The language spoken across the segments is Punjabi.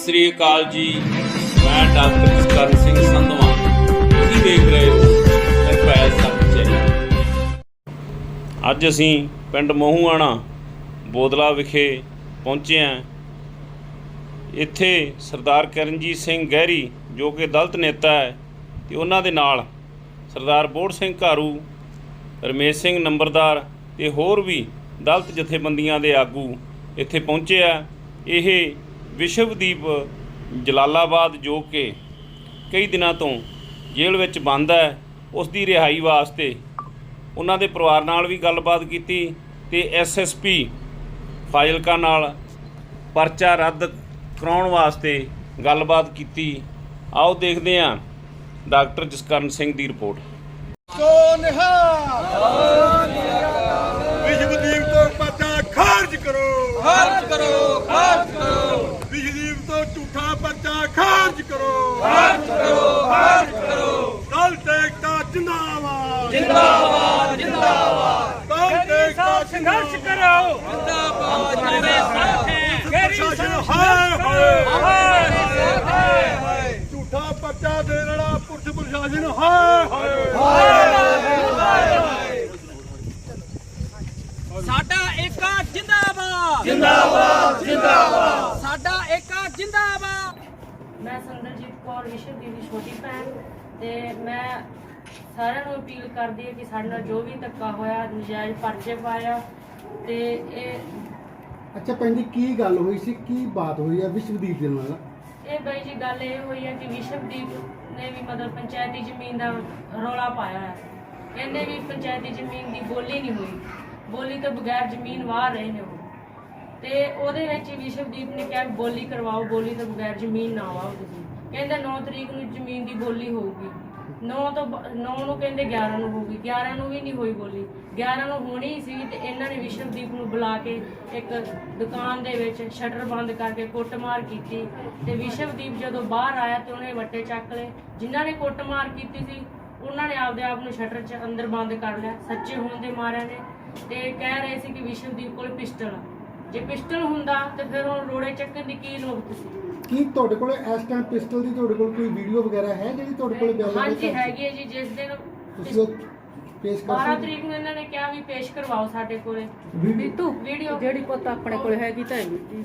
ਸਤਿ ਸ੍ਰੀ ਅਕਾਲ ਜੀ। ਮੈਂ ਡਾਕਟਰ ਕਰਨ ਸਿੰਘ ਸੰਧਵਾ। ਤੁਸੀਂ ਦੇਖ ਰਹੇ ਹੋ ਨਿਰਭੈ ਸੱਚੇ ਅੱਜ ਅਸੀਂ ਪਿੰਡ ਮਹੂਆਣਾ, ਬੋਦਲਾ ਵਿਖੇ ਪਹੁੰਚੇ ਹਾਂ। ਇੱਥੇ ਸਰਦਾਰ ਕਰਨਜੀਤ ਸਿੰਘ ਗਹਿਰੀ, ਜੋ ਕਿ ਦਲਤ ਨੇਤਾ ਹੈ, ਤੇ ਉਹਨਾਂ ਦੇ ਨਾਲ ਸਰਦਾਰ ਬੋੜ ਸਿੰਘ ਘਾਰੂ, ਰਮੇਸ਼ ਸਿੰਘ ਨੰਬਰਦਾਰ ਤੇ ਹੋਰ ਵੀ ਦਲਤ ਜਥੇਬੰਦੀਆਂ ਦੇ ਆਗੂ ਇੱਥੇ ਪਹੁੰਚੇ ਆ। ਇਹ ਵਿਸ਼ਵਦੀਪ ਜਲਾਲਾਬਾਦ ਜੋ ਕਿ ਕਈ ਦਿਨਾਂ ਤੋਂ ਜੇਲ੍ਹ ਵਿੱਚ ਬੰਦ ਹੈ ਉਸ ਦੀ ਰਿਹਾਈ ਵਾਸਤੇ ਉਹਨਾਂ ਦੇ ਪਰਿਵਾਰ ਨਾਲ ਵੀ ਗੱਲਬਾਤ ਕੀਤੀ ਤੇ ਐਸਐਸਪੀ ਫਾਜ਼ਿਲਕਾ ਨਾਲ ਪਰਚਾ ਰੱਦ ਕਰਾਉਣ ਵਾਸਤੇ ਗੱਲਬਾਤ ਕੀਤੀ। ਆਓ ਦੇਖਦੇ ਹਾਂ ਡਾਕਟਰ ਜਸਕਰਨ ਸਿੰਘ ਦੀ ਰਿਪੋਰਟ। ਸੋਨਹਾ ਵਿਸ਼ਵਦੀਪ ਤੋਂ ਪਰਚਾ ਖਾਰਜ ਕਰੋ! ਖਾਰਜ ਕਰੋ ਖਾਰਜ ਕਰੋ ਵਿਸ਼ਵਦੀਪ ਤੋਂ ਝੂਠਾ ਪਰਚਾ ਖਾਰਜ ਕਰੋ ਖਾਰਜ ਕਰੋ ਖਾਰਜ ਕਰੋ ਦਲ ਤੇਕਤਾ ਜਿੰਦਾਬਾਦ। ਜਿੰਦਾਬਾਦ ਜਿੰਦਾਬਾਦ ਦਲ ਤੇਕਤਾ ਸੰਘਰਸ਼ ਕਰੋ ਜਿੰਦਾਬਾਦ ਮੇਰੇ ਸਾਥ ਹੈ ਹਾਏ ਹਾਏ ਹਾਏ ਝੂਠਾ ਪਰਚਾ ਦੇਣ ਵਾਲਾ ਪੁਲਿਸ ਪ੍ਰਸ਼ਾਸਨ ਹਾਏ ਹਾਏ ਸਾਡਾ ਏਕਾ ਜਿੰਦਾਬਾਦ। ਜਿੰਦਾਬਾਦ ਜਿੰਦਾਬਾਦ ਸਾਡਾ ਏਕਾ ਜਿੰਦਾਬਾਦ। ਮੈਂ ਸੰਦਰਜੀਤ ਕੌਰ ਵਿਸ਼ਵਦੀਪ ਦੀ ਛੋਟੀ ਭੈਣ ਤੇ ਮੈਂ ਸਾਰਿਆਂ ਨੂੰ ਅਪੀਲ ਕਰਦੀ ਹਾਂ ਕਿ ਸਾਡੇ ਨਾਲ ਜੋ ਵੀ ਧੱਕਾ ਹੋਇਆ ਨਜਾਇਜ਼ ਪਰਚੇ ਪਾਇਆ ਤੇ ਇਹ ਅੱਛਾ ਭੈਣ ਜੀ ਕੀ ਗੱਲ ਹੋਈ ਸੀ? ਕੀ ਬਾਤ ਹੋਈ ਹੈ ਵਿਸ਼ਵਦੀਪ ਦੇ ਨਾਲ? ਇਹ ਬਈ ਜੀ ਗੱਲ ਇਹ ਹੋਈ ਹੈ ਕਿ ਵਿਸ਼ਵਦੀਪ ਨੇ ਵੀ ਮਤਲਬ ਪੰਚਾਇਤੀ ਜ਼ਮੀਨ ਦਾ ਰੌਲਾ ਪਾਇਆ ਹੈ ਕਹਿੰਦੇ ਵੀ ਪੰਚਾਇਤੀ ਜ਼ਮੀਨ ਦੀ ਬੋਲੀ ਨਹੀਂ ਹੋਈ। ਬੋਲੀ ਤੋਂ ਬਗੈਰ ਜ਼ਮੀਨ ਵਾਹ ਰਹੇ ਨੇ ਉਹ। ਤੇ ਉਹਦੇ ਵਿੱਚ ਹੀ ਵਿਸ਼ਵਦੀਪ ਨੇ ਕਿਹਾ ਵੀ ਬੋਲੀ ਕਰਵਾਓ ਬੋਲੀ ਤੋਂ ਬਗੈਰ ਜ਼ਮੀਨ ਨਾ ਵਾਹੋ ਤੁਸੀਂ ਕਹਿੰਦੇ 9 ਤਰੀਕ ਨੂੰ ਜ਼ਮੀਨ ਦੀ ਬੋਲੀ ਹੋਊਗੀ। 9 ਤੋਂ 9 ਨੂੰ ਕਹਿੰਦੇ 11 ਨੂੰ ਹੋਊਗੀ। 11 ਨੂੰ ਵੀ ਨਹੀਂ ਹੋਈ ਬੋਲੀ। 11 ਨੂੰ ਹੋਣੀ ਸੀ ਤੇ ਇਹਨਾਂ ਨੇ ਵਿਸ਼ਵਦੀਪ ਨੂੰ ਬੁਲਾ ਕੇ ਇੱਕ ਦੁਕਾਨ ਦੇ ਵਿੱਚ ਸ਼ਟਰ ਬੰਦ ਕਰਕੇ ਕੁੱਟਮਾਰ ਕੀਤੀ। ਤੇ ਵਿਸ਼ਵਦੀਪ ਜਦੋਂ ਬਾਹਰ ਆਇਆ ਤੇ ਉਹਨੇ ਵੱਟੇ ਚੱਕ ਲਏ। ਜਿਨ੍ਹਾਂ ਨੇ ਕੁੱਟਮਾਰ ਕੀਤੀ ਸੀ, ਉਹਨਾਂ ਨੇ ਆਪਦੇ ਆਪ ਨੂੰ ਸ਼ਟਰ 'ਚ ਅੰਦਰ ਬੰਦ ਕਰ ਲਿਆ, ਸੱਚੇ ਹੋਣ ਦੇ ਮਾਰਿਆ ਨੇ। ਤੇ ਕਹਿ ਰਹੇ ਸੀ ਕਿ ਵਿਸ਼ਵਦੀਪ ਕੋਲ ਪਿਸਟਲ ਆ। ਜੇ ਪਿਸਟਲ ਹੁੰਦਾ ਤੇ ਫਿਰ ਉਹ ਰੋੜੇ ਚੱਕਣ ਦੀ ਕੀ ਲੋੜ ਸੀ ਕੀ ਤੁਹਾਡੇ ਕੋਲ ਇਸ ਟਾਈਮ ਪਿਸਟਲ ਦੀ ਤੁਹਾਡੇ ਕੋਲ ਕੋਈ ਵੀਡੀਓ ਵਗੈਰਾ ਹੈ ਜਿਹੜੀ ਤੁਹਾਡੇ ਕੋਲ ਬਿਆਨ ਹਾਂਜੀ ਹੈਗੀ ਹੈ ਜੀ ਜਿਸ ਦਿਨ ਤੁਸੀਂ ਉਹ ਪੇਸ਼ ਕਰ 12 ਸਕਦੇ ਤਰੀਕ ਨੂੰ ਇਹਨਾਂ ਨੇ ਕਿਹਾ ਵੀ ਪੇਸ਼ ਕਰਵਾਓ ਸਾਡੇ ਕੋਲੇ। ਵੀਡੀਓ ਵੀਡੀਓ ਜਿਹੜੀ ਪੁੱਤ ਆਪਣੇ ਕੋਲ ਹੈਗੀ ਤਾਂ ਹੈਗੀ ਜੀ।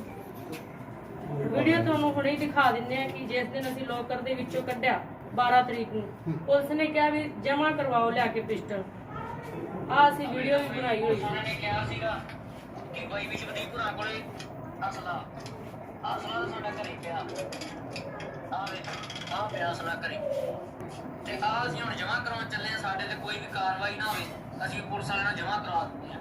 ਵੀਡੀਓ ਤੁਹਾਨੂੰ ਹੁਣੇ ਹੀ ਦਿਖਾ ਦਿੰਦੇ ਆ ਕਿ ਜਿਸ ਦਿਨ ਅਸੀਂ ਲੋਕਰ ਦੇ ਵਿੱਚੋਂ ਕੱਢਿਆ 12 ਤਰੀਕ ਨੂੰ। ਪੁਲਿਸ ਨੇ ਕਿਹਾ ਵੀ ਜਮ੍ਹਾਂ ਕਰਵਾਓ ਲਿਆ ਕੇ ਪਿਸਟਲ ਆ ਅਸੀਂ ਵੀਡੀਓ ਵੀ ਬਣਾਈ ਹੋਈ ਹੈ ਨੇ ਕਿਹਾ ਸੀਗਾ ਕਿ ਬਾਈ ਵਿਸ਼ਵਦੀਪ ਭਰਾ ਕੋਲੇ ਅਸਲਾ ਅਸਲਾ ਤਾਂ ਸਾਡਾ ਘਰੇ ਪਿਆ। ਆ ਵੇ ਆ ਪਿਆ ਅਸਲਾ ਘਰੇ। ਤੇ ਆ ਅਸੀਂ ਹੁਣ ਜਮ੍ਹਾਂ ਕਰਾਉਣ ਚੱਲੇ ਆ ਸਾਡੇ ਤੇ ਕੋਈ ਵੀ ਕਾਰਵਾਈ ਨਾ ਹੋਵੇ ਅਸੀਂ ਪੁਲਿਸ ਵਾਲਿਆਂ ਨਾਲ ਜਮ੍ਹਾਂ ਕਰਾ ਦਿੰਦੇ ਆ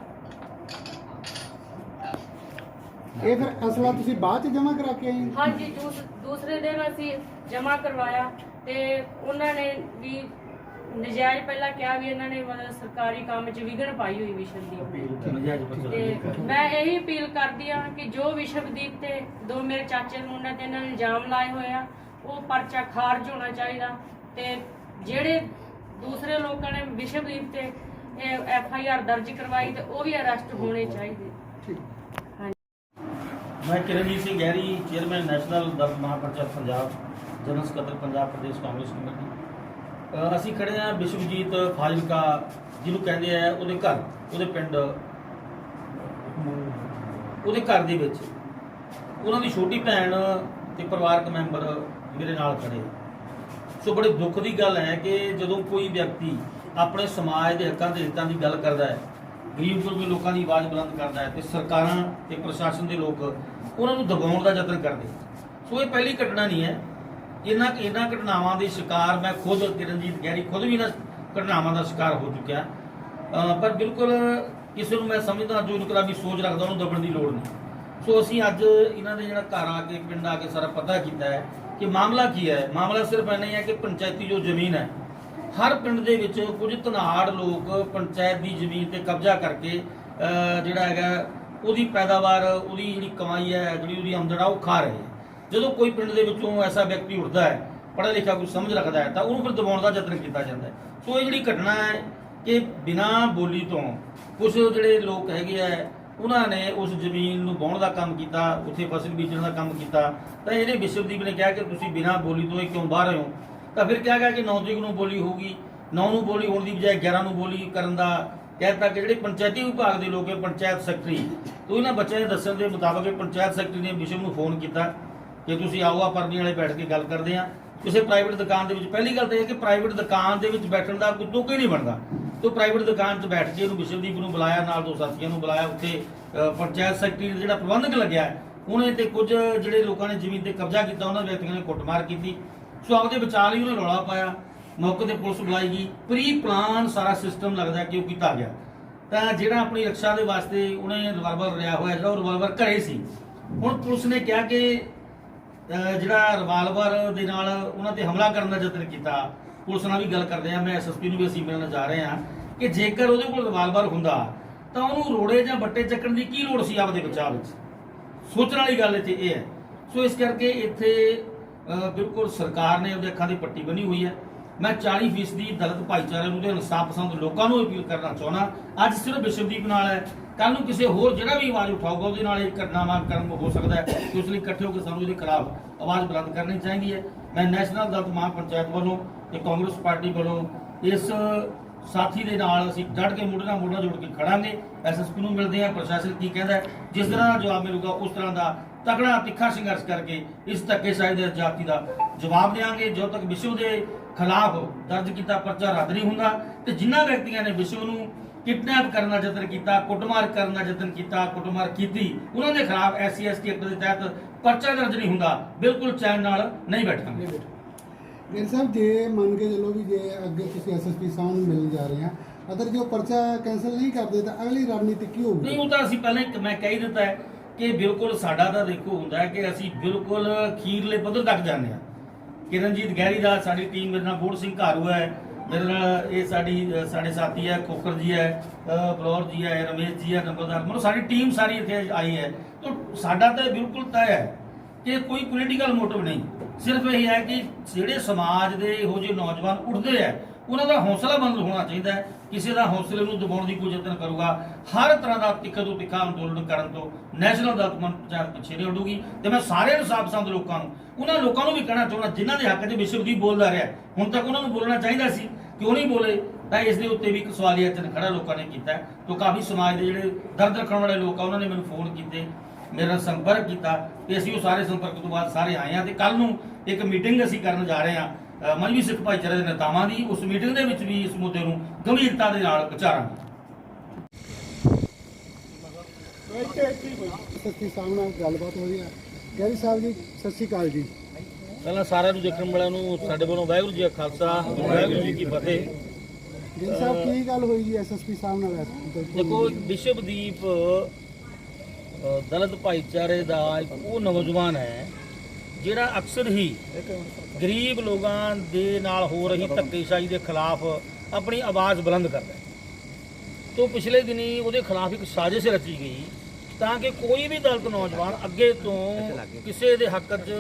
ਇਹ ਫਿਰ ਅਸਲਾ ਤੁਸੀਂ ਬਾਅਦ ਚ ਜਮ੍ਹਾਂ ਕਰਾ ਕੇ ਆਏ? ਹਾਂਜੀ ਦੂਸ- ਦੂਸਰੇ ਦਿਨ ਅਸੀਂ ਜਮ੍ਹਾਂ ਕਰਵਾਇਆ ਤੇ ਉਹਨਾਂ ਨੇ ਵੀ ਨਜਾਇਜ਼ ਪਹਿਲਾਂ ਕਿਹਾ ਵੀ ਇਹਨਾਂ ਨੇ ਮਤਲਬ ਸਰਕਾਰੀ ਕੰਮ 'ਚ ਵਿਘਨ ਪਾਈ ਹੋਈ ਵਿਸ਼ਵਦੀਪ ਨੇ ਤੇ ਮੈਂ ਇਹੀ ਅਪੀਲ ਕਰਦੀ ਹਾਂ ਕਿ ਜੋ ਵਿਸ਼ਵਦੀਪ ਤੇ ਦੋ ਮੇਰੇ ਚਾਚੇ ਦੇ ਮੁੰਡੇ ਤੇ ਇਹਨਾਂ ਨੇ ਇਲਜ਼ਾਮ ਲਾਏ ਹੋਏ ਆ ਉਹ ਪਰਚਾ ਖਾਰਜ ਹੋਣਾ ਚਾਹੀਦਾ ਤੇ ਜਿਹੜੇ ਦੂਸਰੇ ਲੋਕਾਂ ਨੇ ਵਿਸ਼ਵਦੀਪ ਤੇ ਐਫ ਆਈ ਆਰ ਦਰਜ ਕਰਵਾਈ ਤੇ ਉਹ ਵੀ ਅਰੈਸਟ ਹੋਣੇ ਚਾਹੀਦੇ। ਮੈਂ Kiranjit Singh Gahiri chairman national Dal Mahapanchayat Punjab general ਸਕੱਤਰ ਪੰਜਾਬ ਪ੍ਰਦੇਸ਼ ਕਾਂਗਰਸ ਕਮੇਟੀ। ਅਸੀਂ ਖੜੇ ਹਾਂ ਵਿਸ਼ਵਜੀਤ ਫਾਜ਼ਿਲਕਾ, ਜਿਹਨੂੰ ਕਹਿੰਦੇ ਆ ਉਹਦੇ ਘਰ, ਉਹਦੇ ਪਿੰਡ। ਉਹਦੇ ਘਰ ਦੇ ਵਿੱਚ ਉਹਨਾਂ ਦੀ ਛੋਟੀ ਭੈਣ ਤੇ ਪਰਿਵਾਰਕ ਮੈਂਬਰ ਮੇਰੇ ਨਾਲ ਖੜੇ ਸੋ ਬੜੇ ਦੁੱਖ ਦੀ ਗੱਲ ਹੈ ਕਿ ਜਦੋਂ ਕੋਈ ਵਿਅਕਤੀ ਆਪਣੇ ਸਮਾਜ ਦੇ ਹੱਕਾਂ ਦੇ ਹਿੱਤਾਂ ਦੀ ਗੱਲ ਕਰਦਾ ਹੈ, ਗਰੀਬ ਗੁਰਬੇ ਲੋਕਾਂ ਦੀ ਆਵਾਜ਼ ਬੁਲੰਦ ਕਰਦਾ ਹੈ ਤੇ ਸਰਕਾਰਾਂ ਤੇ ਪ੍ਰਸ਼ਾਸਨ ਦੇ ਲੋਕ ਉਹਨਾਂ ਨੂੰ ਦਬਾਉਣ ਦਾ ਯਤਨ ਕਰਦੇ ਸੋ ਇਹ ਪਹਿਲੀ ਘਟਨਾ ਨਹੀਂ ਹੈ। ਇਹਨਾਂ ਇਹਨਾਂ ਘਟਨਾਵਾਂ ਦੇ ਸ਼ਿਕਾਰ ਮੈਂ ਖੁਦ ਕਿਰਨਜੀਤ ਗਹਿਰੀ ਖੁਦ ਵੀ ਇਹਨਾਂ ਘਟਨਾਵਾਂ ਦਾ ਸ਼ਿਕਾਰ ਹੋ ਚੁੱਕਿਆ। ਪਰ ਬਿਲਕੁਲ ਕਿਸੇ ਨੂੰ ਮੈਂ ਸਮਝਦਾ, ਜੋ ਇਨਕਲਾਬੀ ਸੋਚ ਰੱਖਦਾ, ਉਹਨੂੰ ਦਬਣ ਦੀ ਲੋੜ ਨਹੀਂ। ਸੋ ਅਸੀਂ ਅੱਜ ਇਹਨਾਂ ਦੇ ਜਿਹੜਾ ਘਰ ਆ ਕੇ, ਪਿੰਡ ਆ ਕੇ ਸਾਰਾ ਪਤਾ ਕੀਤਾ ਹੈ ਕਿ ਮਾਮਲਾ ਕੀ ਹੈ। ਮਾਮਲਾ ਸਿਰਫ ਇੰਨਾ ਹੀ ਹੈ ਕਿ ਪੰਚਾਇਤੀ ਜੋ ਜ਼ਮੀਨ ਹੈ, ਹਰ ਪਿੰਡ ਦੇ ਵਿੱਚ ਕੁਝ ਧਨਾੜ ਲੋਕ ਪੰਚਾਇਤ ਦੀ ਜ਼ਮੀਨ ਤੇ ਕਬਜ਼ਾ ਕਰਕੇ ਜਿਹੜਾ ਹੈਗਾ, ਉਹਦੀ ਪੈਦਾਵਾਰ, ਉਹਦੀ ਜਿਹੜੀ ਕਮਾਈ ਹੈ, ਜਿਹੜੀ ਉਹਦੀ ਆਮਦਨ ਆ, ਉਹ ਖਾ ਰਹੇ ਹੈ। ਜਦੋਂ ਕੋਈ ਪਿੰਡ ਦੇ ਵਿੱਚੋਂ ਐਸਾ ਵਿਅਕਤੀ ਉੱਠਦਾ ਹੈ, ਪੜ੍ਹਿਆ ਲਿਖਿਆ ਕੋਈ ਸਮਝ ਰੱਖਦਾ ਹੈ, ਤਾਂ ਉਹਨੂੰ ਫਿਰ ਦਬਾਉਣ ਦਾ ਯਤਨ ਕੀਤਾ ਜਾਂਦਾ ਹੈ। ਸੋ ਇਹ ਜਿਹੜੀ ਘਟਨਾ ਹੈ ਕਿ ਬਿਨਾਂ ਬੋਲੀ ਤੋਂ ਕੁਝ ਜਿਹੜੇ ਲੋਕ ਹੈਗੇ ਆ, ਉਹਨਾਂ ਨੇ ਉਸ ਜ਼ਮੀਨ ਨੂੰ ਵਾਹੁਣ ਦਾ ਕੰਮ ਕੀਤਾ, ਉੱਥੇ ਫਸਲ ਬੀਜਣ ਦਾ ਕੰਮ ਕੀਤਾ। ਤਾਂ ਇਹਨੇ ਵਿਸ਼ਵਦੀਪ ਨੇ ਕਿਹਾ ਕਿ ਤੁਸੀਂ ਬਿਨਾਂ ਬੋਲੀ ਤੋਂ ਇਹ ਕਿਉਂ ਬਾਹਰ ਆਏ ਹੋ? ਤਾਂ ਫਿਰ ਕਿਹਾ ਗਿਆ ਕਿ 9 ਤਰੀਕ ਨੂੰ ਬੋਲੀ ਹੋਊਗੀ। 9 ਨੂੰ ਬੋਲੀ ਹੋਣ ਦੀ ਬਜਾਏ 11 ਨੂੰ ਬੋਲੀ ਕਰਨ ਦਾ ਕਹਿਤਾ ਕਿ ਜਿਹੜੇ ਪੰਚਾਇਤੀ ਵਿਭਾਗ ਦੇ ਲੋਕ ਹੈ, ਪੰਚਾਇਤ ਸੈਕਟਰੀ, ਤੋਂ ਇਹਨਾਂ ਬੱਚਿਆਂ ਦੇ ਦੱਸਣ ਦੇ ਮੁਤਾਬਕ ਪੰਚਾਇਤ ਸੈਕਟਰੀ ਨੇ ਵਿਸ਼ਵ ਨੂੰ ਫੋਨ ਕੀਤਾ। ਜੇ ਤੁਸੀਂ ਆਓ ਆ ਪਰਨੀ ਵਾਲੇ ਬੈਠ ਕੇ ਗੱਲ ਕਰਦੇ ਆ, ਕਿਸੇ ਪ੍ਰਾਈਵੇਟ ਦੁਕਾਨ ਦੇ ਵਿੱਚ, ਪਹਿਲੀ ਗੱਲ ਤਾਂ ਇਹ ਕਿ ਪ੍ਰਾਈਵੇਟ ਦੁਕਾਨ ਦੇ ਵਿੱਚ ਬੈਠਣ ਦਾ ਕੋਈ ਤੁਕ ਹੀ ਨਹੀਂ ਬਣਦਾ। ਤੋਂ ਪ੍ਰਾਈਵੇਟ ਦੁਕਾਨ 'ਚ ਬੈਠ ਕੇ ਉਹਨੂੰ ਵਿਸ਼ਵਦੀਪ ਨੂੰ ਬੁਲਾਇਆ, ਨਾਲ ਦੋ ਸਾਥੀਆਂ ਨੂੰ ਬੁਲਾਇਆ, ਉੱਥੇ ਪੰਚਾਇਤ ਸੈਕਟਰੀ ਦਾ ਜਿਹੜਾ ਪ੍ਰਬੰਧਕ ਲੱਗਿਆ ਉਹਨੇ ਤੇ ਕੁਝ ਜਿਹੜੇ ਲੋਕਾਂ ਨੇ ਜ਼ਮੀਨ ਤੇ ਕਬਜ਼ਾ ਕੀਤਾ, ਉਹਨਾਂ ਵਿਅਕਤੀਆਂ ਨੇ ਕੁੱਟਮਾਰ ਕੀਤੀ। ਸੋ ਆਪਦੇ ਵਿਚਾਰ ਹੀ ਉਹਨੇ ਰੌਲਾ ਪਾਇਆ, ਮੌਕੇ ਤੇ ਪੁਲਿਸ ਬੁਲਾਈ ਗਈ। ਪ੍ਰੀ ਪਲਾਨ ਸਾਰਾ ਸਿਸਟਮ ਲੱਗਦਾ ਕਿ ਉਹ ਕੀਤਾ ਗਿਆ। ਤਾਂ ਜਿਹੜਾ ਆਪਣੀ ਰੱਖਿਆ ਦੇ ਵਾਸਤੇ ਉਹਨੇ ਰਿਵਾਲਵਰ ਲਿਆ ਹੋਇਆ, ਜਿਹੜਾ ਉਹ ਰਿਵਾਲਵਰ ਘਰੇ ਸੀ। ਹੁਣ ਪੁਲਿਸ ਨੇ ਕਿਹਾ ਕਿ ਜਿਹੜਾ ਰਿਵਾਲਵਰ ਦੇ ਨਾਲ ਉਹਨਾਂ ਤੇ ਹਮਲਾ ਕਰਨ ਦਾ ਯਤਨ ਕੀਤਾ, ਪੁਲਿਸ ਨਾਲ ਵੀ ਗੱਲ ਕਰਦੇ ਆ, ਮੈਂ ਐਸਐਸਪੀ ਨੂੰ ਵੀ ਅਸੀਂ ਮਿਲਣ ਜਾ ਰਹੇ ਹਾਂ ਕਿ ਜੇਕਰ ਉਹਦੇ ਕੋਲ ਰਿਵਾਲਵਰ ਹੁੰਦਾ, ਤਾਂ ਉਹਨੂੰ ਰੋੜੇ ਜਾਂ ਬੱਟੇ ਚੱਕਣ ਦੀ ਕੀ ਲੋੜ ਸੀ ਆਪਦੇ ਬਚਾਅ ਵਿੱਚ? ਸੋਚਣ ਵਾਲੀ ਗੱਲ ਇੱਥੇ ਇਹ ਹੈ। ਸੋ ਇਸ ਕਰਕੇ ਇੱਥੇ ਬਿਲਕੁਲ ਸਰਕਾਰ ਨੇ ਉਹਦੇ ਅੱਖਾਂ ਦੀ ਪੱਟੀ ਬਣੀ ਹੋਈ ਹੈ। ਮੈਂ 40% ਦੀ ਦਲਿਤ ਭਾਈਚਾਰੇ ਨੂੰ ਤੇ ਇਨਸਾਫ ਪਸੰਦ ਲੋਕਾਂ ਨੂੰ ਅਪੀਲ ਕਰਨਾ ਚਾਹੁੰਦਾ। ਅੱਜ ਸਿਰਫ ਵਿਸ਼ਵਦੀਪ ਨਾਲ ਹੈ। ਕੱਲ ਨੂੰ ਕਿਸੇ ਹੋਰ ਜਿਹੜਾ ਵੀ ਆਵਾਜ਼ ਉਠਾਊਗਾ, ਉਹਦੇ ਨਾਲ ਇਹ ਘਟਨਾਵਾਂ ਕਰਮ ਹੋ ਸਕਦਾ ਹੈ। ਤੇ ਲਈ ਇਕੱਠੇ ਹੋ ਕੇ ਸਾਨੂੰ ਇਹਦੇ ਖਿਲਾਫ ਆਵਾਜ਼ ਬੁਲੰਦ ਕਰਨੀ ਚਾਹੀਦੀ ਹੈ। ਮੈਂ ਨੈਸ਼ਨਲ ਦਲਿਤ ਮਹਾਂ ਪੰਚਾਇਤ ਵੱਲੋਂ ਤੇ ਕਾਂਗਰਸ ਪਾਰਟੀ ਵੱਲੋਂ ਇਸ ਸਾਥੀ ਦੇ ਨਾਲ ਅਸੀਂ ਡਟ ਕੇ ਮੋਢੇ ਨਾਲ ਮੋਢਾ ਜੋੜ ਕੇ ਖੜਾਂਗੇ। ਐਸਐਸਪੀ ਨੂੰ ਮਿਲਦੇ ਹਾਂ। ਪ੍ਰਸ਼ਾਸਨ ਕੀ ਕਹਿੰਦਾ ਜਿਸ ਤਰ੍ਹਾਂ ਦਾ ਜਵਾਬ ਮਿਲੂਗਾ, ਉਸ ਤਰ੍ਹਾਂ ਦਾ ਤਕੜਾ ਤਿੱਖਾ ਸੰਘਰਸ਼ ਕਰਕੇ ਇਸ ਧੱਕੇਸ਼ਾਹੀ ਦੇ ਜਾਤੀ ਦਾ ਜਵਾਬ ਦੇਵਾਂਗੇ ਜਦੋਂ ਤੱਕ ਵਿਸ਼ਵ ਦੇ ਖਿਲਾਫ ਦਰਜ ਕੀਤਾ ਪਰਚਾ ਰੱਦ ਨਹੀਂ ਹੁੰਦਾ ਤੇ ਜਿਨ੍ਹਾਂ ਵਿਅਕਤੀਆਂ ਨੇ ਵਿਸ਼ਵ ਨੂੰ ਕਿਡਨੈਪ ਕਰਨ ਦਾ ਯਤਨ ਕੀਤਾ ਕੁੱਟਮਾਰ ਕਰਨ ਦਾ ਯਤਨ ਕੀਤਾ ਕੁੱਟਮਾਰ ਕੀਤੀ ਉਹਨਾਂ ਦੇ ਖਿਲਾਫ ਐਸਸੀ ਐਸਟੀ ਐਕਟ ਦੇ ਤਹਿਤ ਪਰਚਾ ਦਰਜ ਨਹੀਂ ਹੁੰਦਾ ਬਿਲਕੁਲ ਚੈਨ ਨਾਲ ਨਹੀਂ ਬੈਠਾਂਗੇ ਗਿਲ ਸਾਹਿਬ ਜੇ ਮੰਨ ਕੇ ਚੱਲੋ ਵੀ ਜੇ ਅੱਗੇ ਤੁਸੀਂ ਐਸਐਸਪੀ ਸਾਹਿਬ ਨੂੰ ਮਿਲਣ ਜਾ ਰਹੇ ਆ ਅਗਰ ਜੇ ਪਰਚਾ ਕੈਨਸਲ ਨਹੀਂ ਕਰਦੇ ਤਾਂ ਅਗਲੀ ਰਣਨੀਤੀ ਕੀ ਹੋਊਗੀ? ਨਹੀਂ ਉਹ ਤਾਂ ਅਸੀਂ ਪਹਿਲਾਂ ਹੀ ਮੈਂ ਕਹਿ ਦਿੱਤਾ ਹੈ ਕਿ ਬਿਲਕੁਲ ਸਾਡਾ ਤਾਂ ਦੇਖੋ ਹੁੰਦਾ ਹੈ ਕਿ ਅਸੀਂ ਬਿਲਕੁਲ ਖੀਰਲੇ ਪੱਧਰ ਤੱਕ ਜਾਂਦੇ ਹਾਂ। ਕਿਰਨਜੀਤ ਗਹਿਰੀ ਦਾ ਸਾਡੀ ਟੀਮ ਮੇਰੇ ਨਾਲ ਬੋੜ ਸਿੰਘ ਘਾਰੂ ਹੈ। ਮੇਰੇ ਨਾਲ ਇਹ ਸਾਡੀ ਸਾਡੇ ਸਾਥੀ ਹੈ, ਖੋਖਰ ਜੀ ਹੈ ਬਲੌਰ ਜੀ ਹੈ, ਰਮੇਸ਼ ਜੀ ਹੈ, ਨੰਬਰਦਾਰ। ਮਤਲਬ ਸਾਡੀ ਟੀਮ ਸਾਰੀ ਇੱਥੇ ਆਈ ਹੈ। ਤਾਂ ਸਾਡਾ ਤਾਂ ਬਿਲਕੁਲ ਤੈਅ ਹੈ ਕਿ ਕੋਈ ਪੋਲੀਟੀਕਲ ਮੋਟਿਵ ਨਹੀਂ। ਸਿਰਫ ਇਹ ਹੈ ਕਿ ਜਿਹੜੇ ਸਮਾਜ ਦੇ ਇਹੋ ਜਿਹੇ ਨੌਜਵਾਨ ਉੱਠਦੇ ਆ ਉਹਨਾਂ ਦਾ ਹੌਸਲਾ ਬੁਲੰਦ ਹੋਣਾ ਚਾਹੀਦਾ ਕਿਸੇ ਦਾ ਹੌਸਲੇ ਨੂੰ ਦਬਾਉਣ ਦੀ ਕੋਈ ਯਤਨ ਕਰੂਗਾ। ਹਰ ਤਰ੍ਹਾਂ ਦਾ ਤਿੱਖਾ ਤੋਂ ਤਿੱਖਾ ਅੰਦੋਲਨ ਕਰਨ ਤੋਂ ਨੈਸ਼ਨਲ ਦਲਤਮੰਦ ਪੰਜਾਬ ਪਿੱਛੇ ਨਹੀਂ ਹਟੂਗੀ। ਤੇ ਮੈਂ ਸਾਰੇ ਇਨਸਾਫ ਸੰਦ ਲੋਕਾਂ ਨੂੰ, ਉਹਨਾਂ ਲੋਕਾਂ ਨੂੰ ਵੀ ਕਹਿਣਾ ਚਾਹੁੰਦਾ, ਜਿਨ੍ਹਾਂ ਦੇ ਹੱਕ 'ਚ ਵਿਸ਼ਵਦੀਪ ਬੋਲਦਾ ਰਿਹਾ। ਹੁਣ ਤੱਕ ਉਹਨਾਂ ਨੂੰ ਬੋਲਣਾ ਚਾਹੀਦਾ ਸੀ, ਕਿਉਂ ਨਹੀਂ ਬੋਲੇ? ਤਾਂ ਇਸ ਦੇ ਉੱਤੇ ਵੀ ਇੱਕ ਸਵਾਲੀਆ ਚਿੰਨ੍ਹ ਖੜਾ ਲੋਕਾਂ ਨੇ ਕੀਤਾ। ਤੋਂ ਕਾਫੀ ਸਮਾਜ ਦੇ ਜਿਹੜੇ ਦਰਦ ਰੱਖਣ ਵਾਲੇ ਲੋਕ ਆ, ਉਹਨਾਂ ਨੇ ਮੈਨੂੰ ਫੋਨ ਕੀਤੇ, ਮੇਰੇ ਨਾਲ ਸੰਪਰਕ ਕੀਤਾ। ਤੇ ਅਸੀਂ ਉਹ ਸਾਰੇ ਸੰਪਰਕ ਤੋਂ ਬਾਅਦ ਸਾਰੇ ਆਏ ਆ ਤੇ ਕੱਲ ਨੂੰ ਇੱਕ ਮੀਟਿੰਗ ਅਸੀਂ ਕਰਨ ਜਾ ਰਹੇ ਆ ਮਨਵੀ ਸਿੱਖ ਭਾਈਚਾਰੇ ਦੇ ਨੇਤਾਵਾਂ ਦੀ ਉਸ ਮੀਟਿੰਗ ਦੇ ਵਿੱਚ ਵੀ ਇਸ ਮੁੱਦੇ ਨੂੰ ਗੰਭੀਰਤਾ ਦੇ ਨਾਲ ਵਿਚਾਰਾਂਗੇ। ਐਸਐਸਪੀ ਸਾਹਿਬ ਨਾਲ ਗੱਲਬਾਤ ਹੋ ਰਹੀ ਹੈ। ਗੈਰੀ ਸਾਹਿਬ ਜੀ ਸਤਿ ਸ਼੍ਰੀ ਅਕਾਲ ਜੀ। ਪਹਿਲਾਂ ਸਾਰਿਆਂ ਨੂੰ ਦੇਖਣ ਵਾਲਿਆਂ ਨੂੰ ਸਾਡੇ ਵੱਲੋਂ ਵਾਹਿਗੁਰੂ ਜੀ ਕਾ ਖਾਲਸਾ ਵਾਹਿਗੁਰੂ ਜੀ ਕੀ ਫਤਿਹ। ਗਿਲ ਸਾਹਿਬ ਕੀ ਗੱਲ ਹੋਈ ਜੀ ਐਸਐਸਪੀ ਸਾਹਿਬ ਨਾਲ? ਦੇਖੋ ਵਿਸ਼ਵਦੀਪ ਦਲਿਤ ਭਾਈਚਾਰੇ ਦਾ ਇੱਕ ਉਹ ਨੌਜਵਾਨ ਹੈ ਜਿਹੜਾ ਅਕਸਰ ਹੀ ਗਰੀਬ ਲੋਕਾਂ ਦੇ ਨਾਲ ਹੋ ਰਹੀ ਧੱਕੇਸ਼ਾਹੀ ਦੇ ਖਿਲਾਫ ਆਪਣੀ ਆਵਾਜ਼ ਬੁਲੰਦ ਕਰਦਾ ਹੈ। ਤੋਂ ਪਿਛਲੇ ਦਿਨੀ ਉਹਦੇ ਖਿਲਾਫ ਇੱਕ ਸਾਜ਼ਿਸ਼ ਰਚੀ ਗਈ ਤਾਂ ਕਿ ਕੋਈ ਵੀ ਦਲਤ ਨੌਜਵਾਨ ਅੱਗੇ ਤੋਂ ਕਿਸੇ ਦੇ ਹੱਕ 'ਚ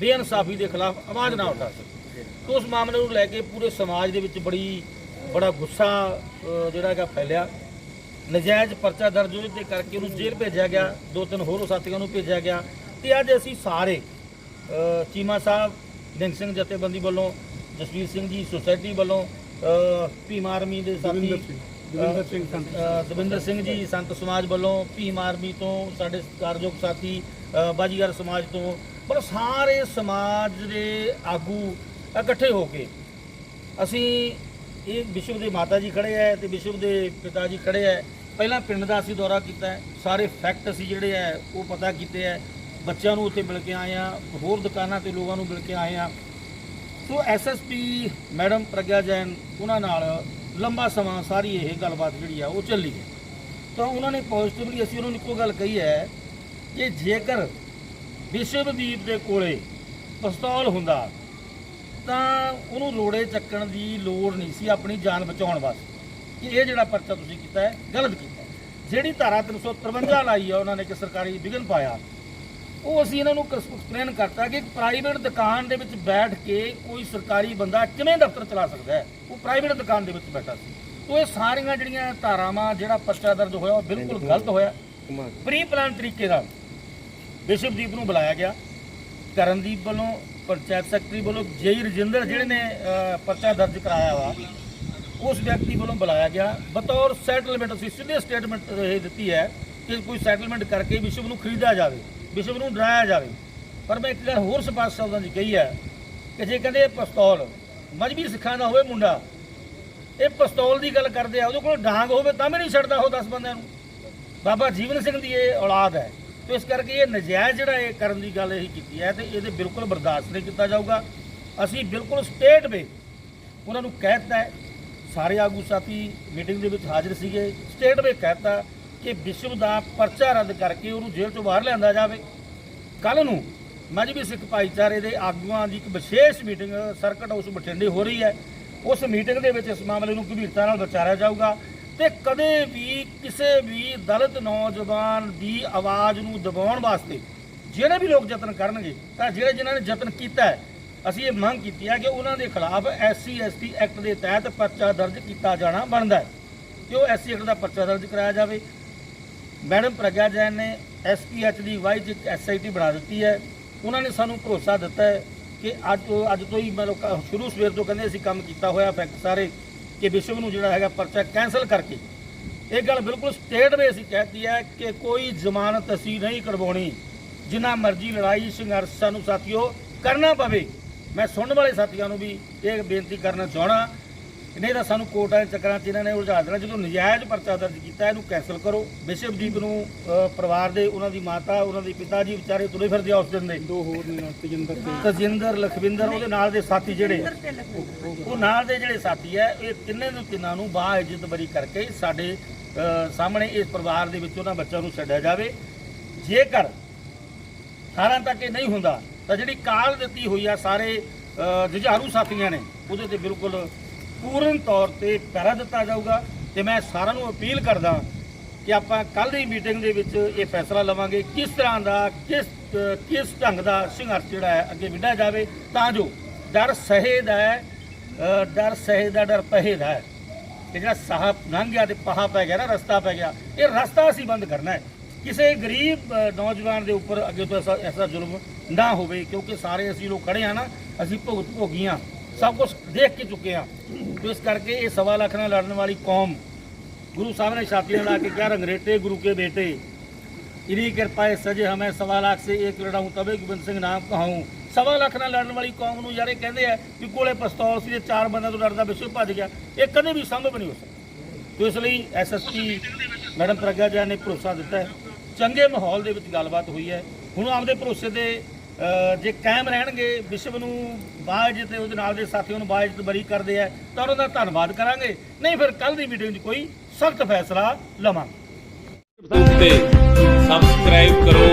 ਬੇਇਨਸਾਫੀ ਦੇ ਖਿਲਾਫ ਆਵਾਜ਼ ਨਾ ਉਠਾ ਸਕੇ। ਤੋਂ ਉਸ ਮਾਮਲੇ ਨੂੰ ਲੈ ਕੇ ਪੂਰੇ ਸਮਾਜ ਦੇ ਵਿੱਚ ਬੜੀ, ਬੜਾ ਗੁੱਸਾ ਜਿਹੜਾ ਹੈਗਾ ਫੈਲਿਆ। ਨਜਾਇਜ਼ ਪਰਚਾ ਦਰਜ ਹੋਣ ਦੇ ਕਰਕੇ ਉਹਨੂੰ ਜੇਲ੍ਹ ਭੇਜਿਆ ਗਿਆ, ਦੋ ਤਿੰਨ ਹੋਰ ਸਾਥੀਆਂ ਨੂੰ ਭੇਜਿਆ ਗਿਆ ਤੇ ਅੱਜ ਅਸੀਂ ਸਾਰੇ ਚੀਮਾ ਸਾਹਿਬ ਨਿੰਗ ਸਿੰਘ ਜਥੇਬੰਦੀ ਵੱਲੋਂ ਜਸਵੀਰ ਸਿੰਘ ਜੀ ਸੁਸਾਇਟੀ ਵੱਲੋਂ ਭੀਮ ਆਰਮੀ ਦੇ ਸਾਥੀ ਦਵਿੰਦਰ ਸਿੰਘ ਦਵਿੰਦਰ ਸਿੰਘ ਜੀ ਸੰਤ ਸਮਾਜ ਵੱਲੋਂ ਭੀਮ ਆਰਮੀ ਤੋਂ ਸਾਡੇ ਸਤਿਕਾਰਯੋਗ ਸਾਥੀ ਬਾਜੀਗਰ ਸਮਾਜ ਤੋਂ ਪਰ ਸਾਰੇ ਸਮਾਜ ਦੇ ਆਗੂ ਇਕੱਠੇ ਹੋ ਕੇ ਅਸੀਂ ਇਹ ਵਿਸ਼ਵ ਦੇ ਮਾਤਾ ਜੀ ਖੜੇ ਹੈ ਤੇ ਵਿਸ਼ਵ ਦੇ ਪਿਤਾ ਜੀ ਖੜੇ ਹੈ ਪਹਿਲਾਂ ਪਿੰਡ ਦਾ ਅਸੀਂ ਦੌਰਾ ਕੀਤਾ ਸਾਰੇ ਫੈਕਟ ਅਸੀਂ ਜਿਹੜੇ ਹੈ ਉਹ ਪਤਾ ਕੀਤੇ ਹੈ ਬੱਚਿਆਂ ਨੂੰ ਉੱਥੇ ਮਿਲ ਕੇ ਆਏ ਆ ਹੋਰ ਦੁਕਾਨਾਂ ਤੇ ਲੋਕਾਂ ਨੂੰ ਮਿਲ ਕੇ ਆਏ ਆ so SSP madam Pragya Jain, ਉਹਨਾਂ ਨਾਲ ਲੰਬਾ ਸਮਾਂ ਸਾਰੀ ਇਹ ਗੱਲਬਾਤ ਜਿਹੜੀ ਆ ਉਹ ਚੱਲੀ ਹੈ। ਤਾਂ ਉਹਨਾਂ ਨੇ ਪੋਜ਼ਿਟਿਵਲੀ ਅਸੀਂ ਉਹਨਾਂ ਨੂੰ ਇੱਕੋ ਗੱਲ ਕਹੀ ਹੈ ਕਿ ਜੇਕਰ ਵਿਸ਼ਵਦੀਪ ਦੇ ਕੋਲੇ ਪਿਸਤੌਲ ਹੁੰਦਾ, ਤਾਂ ਉਹਨੂੰ ਰੋੜੇ ਚੱਕਣ ਦੀ ਲੋੜ ਨਹੀਂ ਸੀ ਆਪਣੀ ਜਾਨ ਬਚਾਉਣ ਵਾਸਤੇ। ਕਿ ਇਹ ਜਿਹੜਾ ਪਰਚਾ ਤੁਸੀਂ ਕੀਤਾ ਹੈ, ਗਲਤ ਕੀਤਾ ਜਿਹੜੀ ਧਾਰਾ 353 ਲਾਈ ਆ, ਉਹਨਾਂ ਨੇ ਕਿ ਸਰਕਾਰੀ ਵਿਘਨ ਪਾਇਆ। ਉਹ ਅਸੀਂ ਇਹਨਾਂ ਨੂੰ ਐਕਸਪਲੇਨ ਕਰਤਾ ਕਿ ਇੱਕ ਪ੍ਰਾਈਵੇਟ ਦੁਕਾਨ ਦੇ ਵਿੱਚ ਬੈਠ ਕੇ ਕੋਈ ਸਰਕਾਰੀ ਬੰਦਾ ਕਿਵੇਂ ਦਫ਼ਤਰ ਚਲਾ ਸਕਦਾ ਹੈ? ਉਹ ਪ੍ਰਾਈਵੇਟ ਦੁਕਾਨ ਦੇ ਵਿੱਚ ਬੈਠਾ ਸੀ। ਤੋ ਇਹ ਸਾਰੀਆਂ ਜਿਹੜੀਆਂ ਧਾਰਾਵਾਂ ਜਿਹੜਾ ਪਰਚਾ ਦਰਜ ਹੋਇਆ ਉਹ ਬਿਲਕੁਲ ਗਲਤ ਹੋਇਆ। ਪ੍ਰੀ ਪਲਾਨ ਤਰੀਕੇ ਨਾਲ ਵਿਸ਼ਵਦੀਪ ਨੂੰ ਬੁਲਾਇਆ ਗਿਆ। ਕਰਨਦੀਪ ਵੱਲੋਂ ਪੰਚਾਇਤ ਸੈਕਟਰੀ ਵੱਲੋਂ ਜੇਈ ਰਜਿੰਦਰ ਜਿਹੜੇ ਨੇ ਪਰਚਾ ਦਰਜ ਕਰਾਇਆ ਵਾ ਉਸ ਵਿਅਕਤੀ ਵੱਲੋਂ ਬੁਲਾਇਆ ਗਿਆ। ਬਤੌਰ ਸੈਟਲਮੈਂਟ ਅਸੀਂ ਸਿੱਧੇ ਸਟੇਟਮੈਂਟ ਇਹ ਦਿੱਤੀ ਹੈ ਕਿ ਕੋਈ ਸੈਟਲਮੈਂਟ ਕਰਕੇ ਵਿਸ਼ਵ ਨੂੰ ਖਰੀਦਿਆ ਜਾਵੇ। ਵਿਸ਼ਵ ਨੂੰ ਡਰਾਇਆ ਜਾਵੇ। ਪਰ ਮੈਂ ਇੱਕ ਗੱਲ ਹੋਰ ਸਪਸ਼ਟ ਸ਼ਬਦਾਂ 'ਚ ਕਹੀ ਹੈ ਕਿ ਜੇ ਕਹਿੰਦੇ ਇਹ ਪਿਸਤੌਲ ਮਜਬੀ ਸਿੱਖਾਂ ਦਾ ਹੋਵੇ ਮੁੰਡਾ, ਇਹ ਪਿਸਤੌਲ ਦੀ ਗੱਲ ਕਰਦੇ ਆ, ਉਹਦੇ ਕੋਲ ਡਾਂਗ ਹੋਵੇ ਤਾਂ ਵੀ ਨਹੀਂ ਛੱਡਦਾ ਉਹ 10 ਬੰਦਿਆਂ ਨੂੰ। ਬਾਬਾ ਜੀਵਨ ਸਿੰਘ ਦੀ ਇਹ ਔਲਾਦ ਹੈ। ਤੇ ਇਸ ਕਰਕੇ ਇਹ ਨਜਾਇਜ਼ ਜਿਹੜਾ ਇਹ ਕਰਨ ਦੀ ਗੱਲ ਇਹ ਕੀਤੀ ਹੈ ਤੇ ਇਹਦੇ ਬਿਲਕੁਲ ਬਰਦਾਸ਼ਤ ਨਹੀਂ ਕੀਤਾ ਜਾਊਗਾ। ਅਸੀਂ ਬਿਲਕੁਲ ਸਟੇਟ ਵੇ ਉਹਨਾਂ ਨੂੰ ਕਹਿਤਾ ਹੈ। ਸਾਰੇ ਆਗੂ ਸਾਥੀ ਮੀਟਿੰਗ ਦੇ ਵਿੱਚ ਹਾਜ਼ਰ ਸੀਗੇ। ਸਟੇਟ ਵੇ ਕਹਿਤਾ ਕਿ ਵਿਸ਼ਵ ਦਾ ਪਰਚਾ ਰੱਦ ਕਰਕੇ ਉਹਨੂੰ ਜੇਲ੍ਹ ਤੋਂ ਬਾਹਰ ਲਿਆਂਦਾ ਜਾਵੇ। ਕੱਲ ਨੂੰ ਮਜਬੀ ਸਿੱਖ ਭਾਈਚਾਰੇ ਦੇ ਆਗੂਆਂ ਦੀ ਇੱਕ ਵਿਸ਼ੇਸ਼ ਮੀਟਿੰਗ, ਸਰਕਟ ਹਾਊਸ ਬਠਿੰਡੇ ਹੋ ਰਹੀ ਹੈ। ਉਸ ਮੀਟਿੰਗ ਦੇ ਵਿੱਚ ਇਸ ਮਾਮਲੇ ਨੂੰ ਗੰਭੀਰਤਾ ਨਾਲ ਵਿਚਾਰਿਆ ਜਾਊਗਾ ਤੇ ਕਦੇ ਵੀ ਕਿਸੇ ਵੀ ਦਲਿਤ ਨੌਜਵਾਨ ਦੀ ਆਵਾਜ਼ ਨੂੰ ਦਬਾਉਣ ਵਾਸਤੇ ਜਿਹੜੇ ਵੀ ਲੋਕ ਯਤਨ ਕਰਨਗੇ, ਤਾਂ ਜਿਹੜੇ ਜਿਨ੍ਹਾਂ ਨੇ ਯਤਨ ਕੀਤਾ ਹੈ, ਅਸੀਂ ਇਹ ਮੰਗ ਕੀਤੀ ਹੈ ਕਿ ਉਹਨਾਂ ਦੇ ਖਿਲਾਫ ਐਸਸੀ ਐਸਟੀ ਐਕਟ ਦੇ ਤਹਿਤ ਪਰਚਾ ਦਰਜ ਕੀਤਾ ਜਾਣਾ ਬਣਦਾ ਹੈ ਕਿ ਉਹ ਐਸਸੀ ਐਕਟ ਦਾ ਪਰਚਾ ਦਰਜ ਕਰਾਇਆ ਜਾਵੇ। ਮੈਡਮ ਪ੍ਰਗਿਆ ਜੈਨ ਨੇ ਐਸਪੀਐਚ ਦੀ ਵਾਈਸ ਇੱਕ ਐਸਆਈਟੀ ਬਣਾ ਦਿੱਤੀ ਹੈ। ਉਹਨਾਂ ਨੇ ਸਾਨੂੰ ਭਰੋਸਾ ਦਿੱਤਾ ਹੈ ਕਿ ਅੱਜ ਤੋਂ ਅੱਜ ਤੋਂ ਹੀ ਮਤਲਬ ਸ਼ੁਰੂ ਸਵੇਰ ਤੋਂ ਕਹਿੰਦੇ ਅਸੀਂ ਕੰਮ ਕੀਤਾ ਹੋਇਆ ਫੈਕਟ ਸਾਰੇ ਕਿ ਵਿਸ਼ਵ ਨੂੰ ਜਿਹੜਾ ਹੈਗਾ ਪਰਚਾ ਕੈਨਸਲ ਕਰਕੇ। ਇਹ ਗੱਲ ਬਿਲਕੁਲ ਸਟੇਟ ਵੇ ਅਸੀਂ ਕਹਿਤੀ ਹੈ ਕਿ ਕੋਈ ਜ਼ਮਾਨਤ ਅਸੀਂ ਨਹੀਂ ਕਰਵਾਉਣੀ। ਜਿੰਨਾ ਮਰਜ਼ੀ ਲੜਾਈ, ਸੰਘਰਸ਼ ਸਾਨੂੰ ਸਾਥੀਓ ਕਰਨਾ ਪਵੇ। ਮੈਂ ਸੁਣਨ ਵਾਲੇ ਸਾਥੀਆਂ ਨੂੰ ਵੀ ਇਹ ਬੇਨਤੀ ਕਰਨਾ ਚਾਹਣਾ ਨਹੀਂ ਤਾਂ ਸਾਨੂੰ ਕੋਰਟਾਂ ਦੇ ਚੱਕਰਾਂ 'ਚ ਇਹਨਾਂ ਨੇ ਉਲਝਾ ਦੇਣਾ। ਜਦੋਂ ਨਜਾਇਜ਼ ਪਰਚਾ ਦਰਜ ਕੀਤਾ ਇਹਨੂੰ ਕੈਂਸਲ ਕਰੋ। ਵਿਸ਼ਵਦੀਪ ਨੂੰ ਪਰਿਵਾਰ ਦੇ ਉਹਨਾਂ ਦੀ ਮਾਤਾ ਉਹਨਾਂ ਦੇ ਪਿਤਾ ਜੀ ਵਿਚਾਰੇ ਤੁਰੇ ਫਿਰਦੇ ਆ ਉਸ ਦਿਨ ਦੇ। ਦੋ ਹੋਰ ਨੇ ਤਜਿੰਦਰ ਤੇ। ਤਜਿੰਦਰ ਲਖਵਿੰਦਰ ਉਹਦੇ ਨਾਲ ਦੇ ਸਾਥੀ ਜਿਹੜੇ ਉਹ ਨਾਲ ਦੇ ਜਿਹੜੇ ਸਾਥੀ ਹੈ ਇਹ ਤਿੰਨੇ ਨੂੰ ਤਿੰਨਾਂ ਨੂੰ ਬਾਹ ਇੱਜ਼ਤ ਬਰੀ ਕਰਕੇ ਸਾਡੇ ਸਾਹਮਣੇ ਇਸ ਪਰਿਵਾਰ ਦੇ ਵਿੱਚ ਉਹਨਾਂ ਬੱਚਿਆਂ ਨੂੰ ਛੱਡਿਆ ਜਾਵੇ। ਜੇਕਰ 18 ਤੱਕ ਇਹ ਨਹੀਂ ਹੁੰਦਾ ਤਾਂ ਜਿਹੜੀ ਕਾਲ ਦਿੱਤੀ ਹੋਈ ਆ ਸਾਰੇ ਜੁਝਾਰੂ ਸਾਥੀਆਂ ਨੇ ਉਹਦੇ ਤੇ ਬਿਲਕੁਲ ਪੂਰਨ ਤੌਰ ਤੇ ਪਹਿਰਾ ਦਿੱਤਾ ਜਾਊਗਾ ਤੇ ਮੈਂ ਸਾਰਿਆਂ ਨੂੰ ਅਪੀਲ ਕਰਦਾ ਕਿ ਆਪਾਂ ਕੱਲ ਦੀ ਮੀਟਿੰਗ ਦੇ ਵਿੱਚ ਇਹ ਫੈਸਲਾ ਲਵਾਂਗੇ ਕਿਸ ਤਰ੍ਹਾਂ ਦਾ, ਕਿਸ ਕਿਸ ਢੰਗ ਦਾ ਸੰਘਰਸ਼ ਜਿਹੜਾ ਹੈ ਅੱਗੇ ਵਿੱਢਿਆ ਜਾਵੇ, ਤਾਂ ਜੋ ਡਰ ਸਹੇ ਦਾ ਹੈ ਡਰ ਸਹੇ ਦਾ, ਡਰ ਪਹੇ ਦਾ ਹੈ। ਕਿ ਜਿਹੜਾ ਸਾਹ ਲੰਘ ਗਿਆ ਤੇ ਪਹਾ ਪੈ ਗਿਆ ਨਾ, ਰਸਤਾ ਪੈ ਗਿਆ, ਇਹ ਰਸਤਾ ਅਸੀਂ ਬੰਦ ਕਰਨਾ ਹੈ। ਕਿਸੇ ਗਰੀਬ ਨੌਜਵਾਨ ਦੇ ਉੱਪਰ ਅੱਗੇ ਤੋਂ ਐਸਾ ਐਸਾ ਜ਼ੁਲਮ ਨਾ ਹੋਵੇ, ਕਿਉਂਕਿ ਸਾਰੇ ਅਸੀਂ ਲੋਕ ਖੜੇ ਆ ਨਾ, ਅਸੀਂ ਭੁਗਤ ਭੋਗੀਆਂ, ਸਭ ਕੁਝ ਦੇਖ ਕੇ ਚੁੱਕੇ ਆ ਤੋ ਇਸ ਕਰਕੇ ਇਹ ਸਵਾ ਲੱਖ ਨਾਲ ਲੜਨ ਵਾਲੀ ਕੌਮ ਗੁਰੂ ਸਾਹਿਬ ਨੇ ਛਾਤੀਆਂ ਲਾ ਕੇ ਕਿਹਾ, ਰੰਗਰੇਟੇ ਗੁਰੂ ਕੇ ਬੇਟੇ, ਇਨੀ ਕਿਰਪਾਏ ਸਜੇ ਹਮੇ ਸਵਾ ਲੱਖ ਸੇ ਇੱਕ ਲੜਾਉਂ ਤਬੇ ਗੋਬਿੰਦ ਸਿੰਘ ਨਾਮ ਕਹਾਉਂ। ਸਵਾ ਲੱਖ ਨਾਲ ਲੜਨ ਵਾਲੀ ਕੌਮ ਨੂੰ ਯਾਰੇ ਕਹਿੰਦੇ ਆ ਕਿ ਕੋਲੇ ਪਸਤੌਲ ਸੀ ਤੇ ਚਾਰ ਬੰਦਿਆਂ ਤੋਂ ਲੜਦਾ ਵਿਸ਼ਵ ਭੱਜ ਗਿਆ। ਇਹ ਕਦੇ ਵੀ ਸੰਭਵ ਨਹੀਂ ਹੋ ਸਕਦਾ। ਤੋ ਇਸ ਲਈ ਐਸਐਸਪੀ ਮੈਡਮ ਪ੍ਰਗਾਜਾ ਨੇ ਭਰੋਸਾ ਦਿੱਤਾ ਚੰਗੇ ਮਾਹੌਲ ਦੇ ਵਿੱਚ ਗੱਲਬਾਤ ਹੋਈ ਹੈ। ਹੁਣ ਆਪਦੇ ਭਰੋਸੇ ਦੇ ਜੇ ਕਾਇਮ ਰਹਿਣਗੇ, ਵਿਸ਼ਵ ਨੂੰ ਬਾਜ ਤੇ ਉਹਦੇ ਨਾਲ ਦੇ ਸਾਥੀਆਂ ਨੂੰ ਬਾਜ ਤੇ ਬਰੀ ਕਰਦੇ ਆ, ਤਾਂ ਉਹਨਾਂ ਦਾ ਧੰਨਵਾਦ ਕਰਾਂਗੇ। ਨਹੀਂ, ਫਿਰ ਕੱਲ ਦੀ ਮੀਟਿੰਗ 'ਚ ਕੋਈ ਸਖਤ ਫੈਸਲਾ ਲਵਾਂਗੇ। ਉੱਤੇ ਸਬਸਕ੍ਰਾਈਬ ਕਰੋ